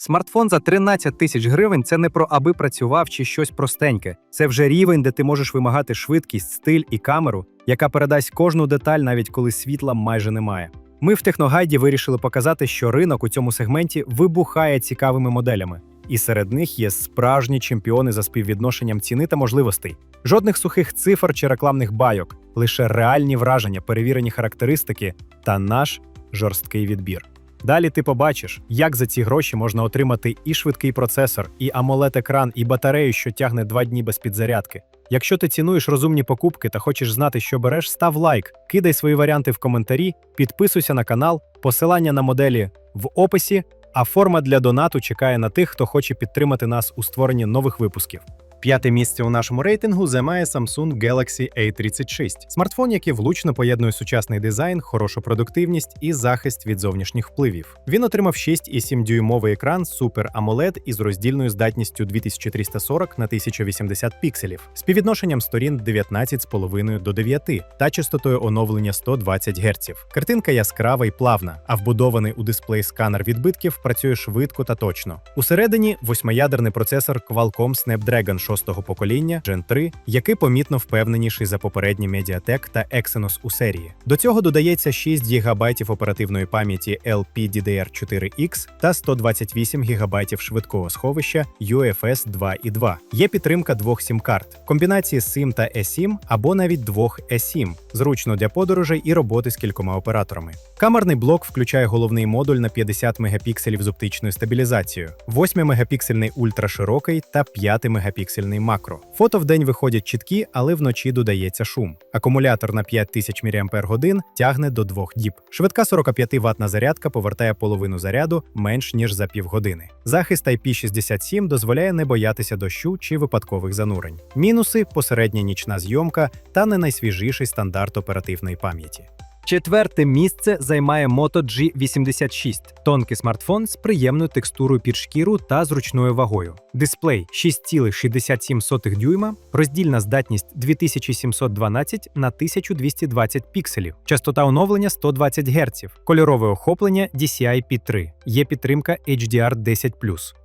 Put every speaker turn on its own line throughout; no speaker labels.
Смартфон за 13 тисяч гривень це не про аби працював чи щось простеньке. Це вже рівень, де ти можеш вимагати швидкість, стиль і камеру, яка передасть кожну деталь, навіть коли світла майже немає. Ми в Техногайді вирішили показати, що ринок у цьому сегменті вибухає цікавими моделями, і серед них є справжні чемпіони за співвідношенням ціни та можливостей. Жодних сухих цифр чи рекламних байок, лише реальні враження, перевірені характеристики та наш жорсткий відбір. Далі ти побачиш, як за ці гроші можна отримати і швидкий процесор, і amoled екран і батарею, що тягне два дні без підзарядки. Якщо ти цінуєш розумні покупки та хочеш знати, що береш, став лайк, кидай свої варіанти в коментарі, підписуйся на канал, посилання на моделі в описі, а форма для донату чекає на тих, хто хоче підтримати нас у створенні нових випусків. П'яте місце у нашому рейтингу займає Samsung Galaxy A36. Смартфон, який влучно поєднує сучасний дизайн, хорошу продуктивність і захист від зовнішніх впливів. Він отримав 6,7 дюймовий екран Super AMOLED із роздільною здатністю 2340 на 1080 пікселів, співвідношенням сторін 19,5 до 9 та частотою оновлення 120 Гц. Картинка яскрава і плавна, а вбудований у дисплей сканер відбитків працює швидко та точно. Усередині восьмиядерний процесор Qualcomm Snapdragon 6-го покоління Gen 3, який помітно впевненіший за попередні Mediatek та Exynos у серії. До цього додається 6 ГБ оперативної пам'яті LPDDR4X та 128 ГБ швидкого сховища UFS 2.2. Є підтримка двох сім-карт, комбінації SIM та eSIM або навіть двох eSIM, зручно для подорожей і роботи з кількома операторами. Камерний блок включає головний модуль на 50 мегапікселів з оптичною стабілізацією, 8 мегапіксельний ультраширокий та 5 мегапіксельний макро. Фото в день виходять чіткі, але вночі додається шум. Акумулятор на 5000 мАч тягне до 2 діб. Швидка 45 ватна зарядка повертає половину заряду менш ніж за півгодини. Захист IP67 дозволяє не боятися дощу чи випадкових занурень. Мінуси посередня нічна зйомка та не найсвіжіший стандарт оперативної пам'яті. Четверте місце займає Moto G86 – тонкий смартфон з приємною текстурою під шкіру та зручною вагою. Дисплей 6,67 дюйма, роздільна здатність 2712 на 1220 пікселів, частота оновлення 120 Гц, кольорове охоплення DCI-P3, є підтримка HDR10+.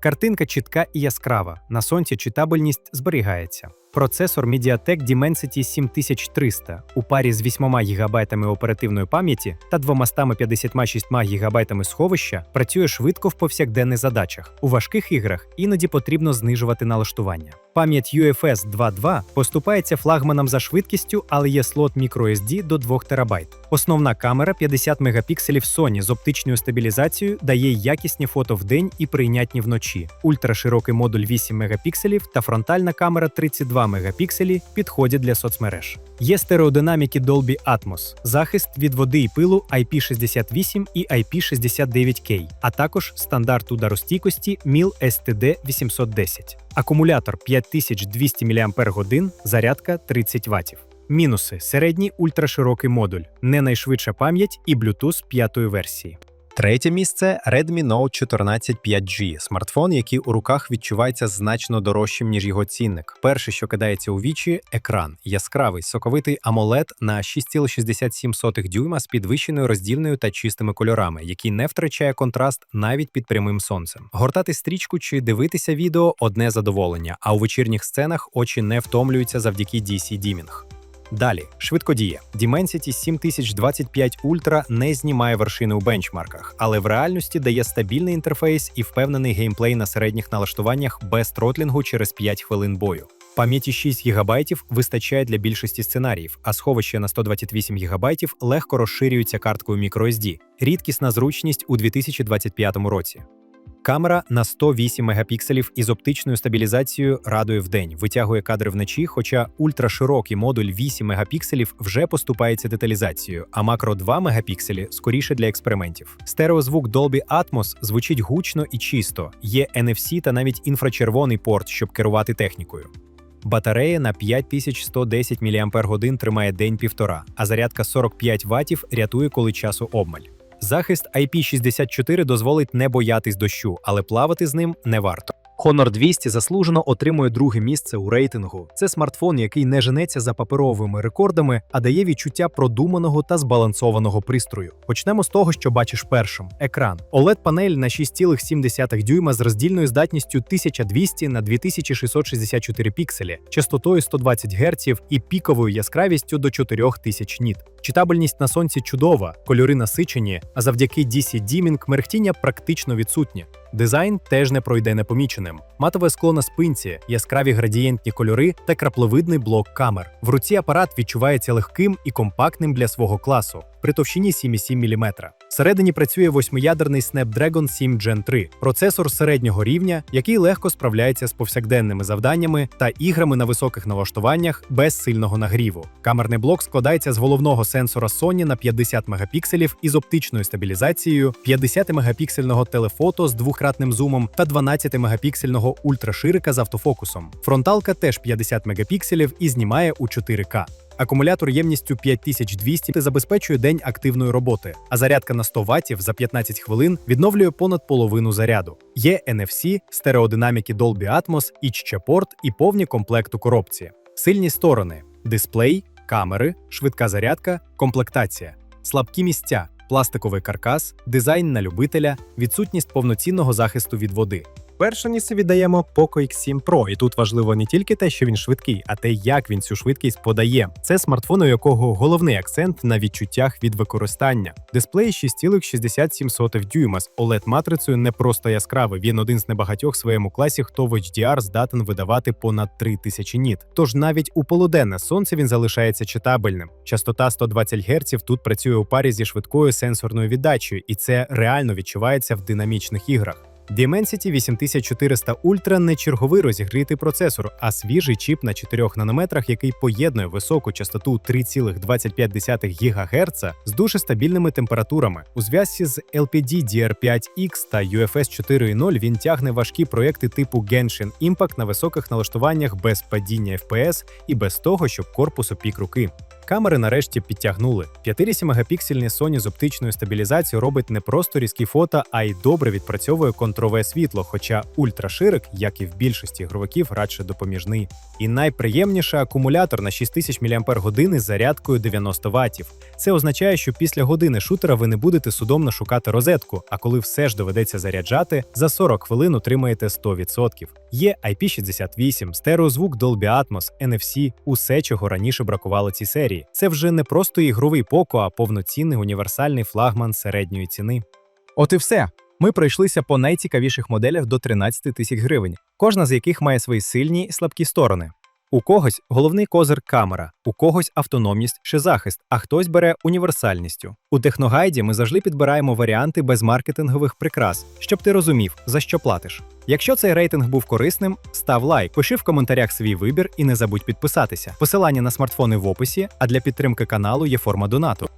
Картинка чітка і яскрава. На сонці читабельність зберігається. Процесор MediaTek Dimensity 7300 у парі з 8 ГБ оперативної пам'яті та 256 ГБ сховища працює швидко в повсякденних задачах. У важких іграх іноді потрібно знижувати налаштування. Пам'ять UFS 2.2 поступається флагманом за швидкістю, але є слот microSD до 2 ТБ. Основна камера 50 мегапікселів Sony з оптичною стабілізацією дає якісні фото вдень і прийнятні вночі. Ультраширокий модуль 8 мегапікселів та фронтальна камера 32 мегапікселі підходять для соцмереж. Є стереодинаміки Dolby Atmos, захист від води і пилу IP68 і IP69K, а також стандарт ударостійкості MIL STD 810. Акумулятор 5200 мАч, зарядка 30 Вт. Мінуси: середній ультраширокий модуль, не найшвидша пам'ять і Bluetooth п'ятої версії. Третє місце Redmi Note 14 5G – смартфон, який у руках відчувається значно дорожчим, ніж його цінник. Перше, що кидається у вічі екран яскравий, соковитий AMOLED на 6,67 дюйма з підвищеною роздільною та чистими кольорами, який не втрачає контраст навіть під прямим сонцем. Гортати стрічку чи дивитися відео одне задоволення, а у вечірніх сценах очі не втомлюються завдяки DC Dimming. Далі, швидкодія. Dimensity 7025 Ultra не знімає вершини у бенчмарках, але в реальності дає стабільний інтерфейс і впевнений геймплей на середніх налаштуваннях без тротлінгу через 5 хвилин бою. Пам'яті 6 ГБ вистачає для більшості сценаріїв, а сховище на 128 ГБ легко розширюється карткою microSD. Рідкісна зручність у 2025 році. Камера на 108 мегапікселів із оптичною стабілізацією радує вдень, витягує кадри вночі, хоча ультраширокий модуль 8 мегапікселів вже поступається деталізацією, а макро 2 мегапікселі скоріше для експериментів. Стереозвук Dolby Atmos звучить гучно і чисто, є NFC та навіть інфрачервоний порт, щоб керувати технікою. Батарея на 5110 мАч тримає день-півтора, а зарядка 45 Вт рятує, коли часу обмаль. Захист IP64 дозволить не боятись дощу, але плавати з ним не варто. Honor 200 заслужено отримує друге місце у рейтингу. Це смартфон, який не женеться за паперовими рекордами, а дає відчуття продуманого та збалансованого пристрою. Почнемо з того, що бачиш першим: екран. oled панель на 6,7 дюйма з роздільною здатністю 1200 на 2664 пікселі, частотою 120 Гц і піковою яскравістю до 4000 ніт. Читабельність на сонці чудова, кольори насичені, а завдяки DC Dimming мерехтіння практично відсутнє. Дизайн теж не пройде непоміченим. Матове скло на спинці, яскраві градієнтні кольори та крапловидний блок камер. В руці апарат відчувається легким і компактним для свого класу при товщині 7,7 мм. Всередині працює восьмиядерний Snapdragon 7 Gen 3, процесор середнього рівня, який легко справляється з повсякденними завданнями та іграми на високих налаштуваннях без сильного нагріву. Камерний блок складається з головного сенсора Sony на 50 мегапікселів із оптичною стабілізацією, 50-мегапіксельного телефото з двократним зумом та 12-мегапіксельного ультраширика з автофокусом. Фронталка теж 50 мегапікселів і знімає у 4К. Акумулятор ємністю 5200 забезпечує день активної роботи, а зарядка на 100 Вт за 15 хвилин відновлює понад половину заряду. Є NFC, стереодинаміки Dolby Atmos, Itch-порт і повні комплект у коробці. Сильні сторони: дисплей, камери, швидка зарядка, комплектація, слабкі місця, пластиковий каркас, дизайн на любителя, відсутність повноцінного захисту від води. Перше місце віддаємо Poco X7 Pro, і тут важливо не тільки те, що він швидкий, а те, як він цю швидкість подає. Це смартфон, у якого головний акцент на відчуттях від використання. Дисплей 6,67 дюйма з oled матрицею не просто яскравий. Він один з небагатьох в своєму класі, хто в HDR здатен видавати понад 3000 ніт. Тож навіть у полуденне сонце він залишається читабельним. Частота 120 Гц тут працює у парі зі швидкою сенсорною віддачею, і це реально відчувається в динамічних іграх. Dimensity 8400 Ultra не черговий розігрітий процесор, а свіжий чіп на 4 нанометрах, який поєднує високу частоту 3,25 ГГц з дуже стабільними температурами. У зв'язці з LPD DR5X та UFS 4.0 він тягне важкі проекти типу Genshin Impact на високих налаштуваннях без падіння FPS і без того, щоб корпус опік руки. Камери нарешті підтягнули. 50-мегапіксельний Sony з оптичною стабілізацією робить не просто різкі фото, а й добре відпрацьовує контрове світло, хоча ультраширик, як і в більшості ігровиків, радше допоміжний. І найприємніше акумулятор на 6000 мАч з зарядкою 90 Вт. Це означає, що після години шутера ви не будете судомно шукати розетку, а коли все ж доведеться заряджати, за 40 хвилин отримаєте 100%. Є IP68, стереозвук Dolby Atmos, NFC, усе, чого раніше бракувало цій серії. Це вже не просто ігровий поко, а повноцінний універсальний флагман середньої ціни. От і все. Ми пройшлися по найцікавіших моделях до 13 тисяч гривень, кожна з яких має свої сильні і слабкі сторони. У когось головний козир камера, у когось автономність чи захист, а хтось бере універсальністю. У техногайді ми завжди підбираємо варіанти без маркетингових прикрас, щоб ти розумів, за що платиш. Якщо цей рейтинг був корисним, став лайк, пиши в коментарях свій вибір і не забудь підписатися. Посилання на смартфони в описі, а для підтримки каналу є форма донату.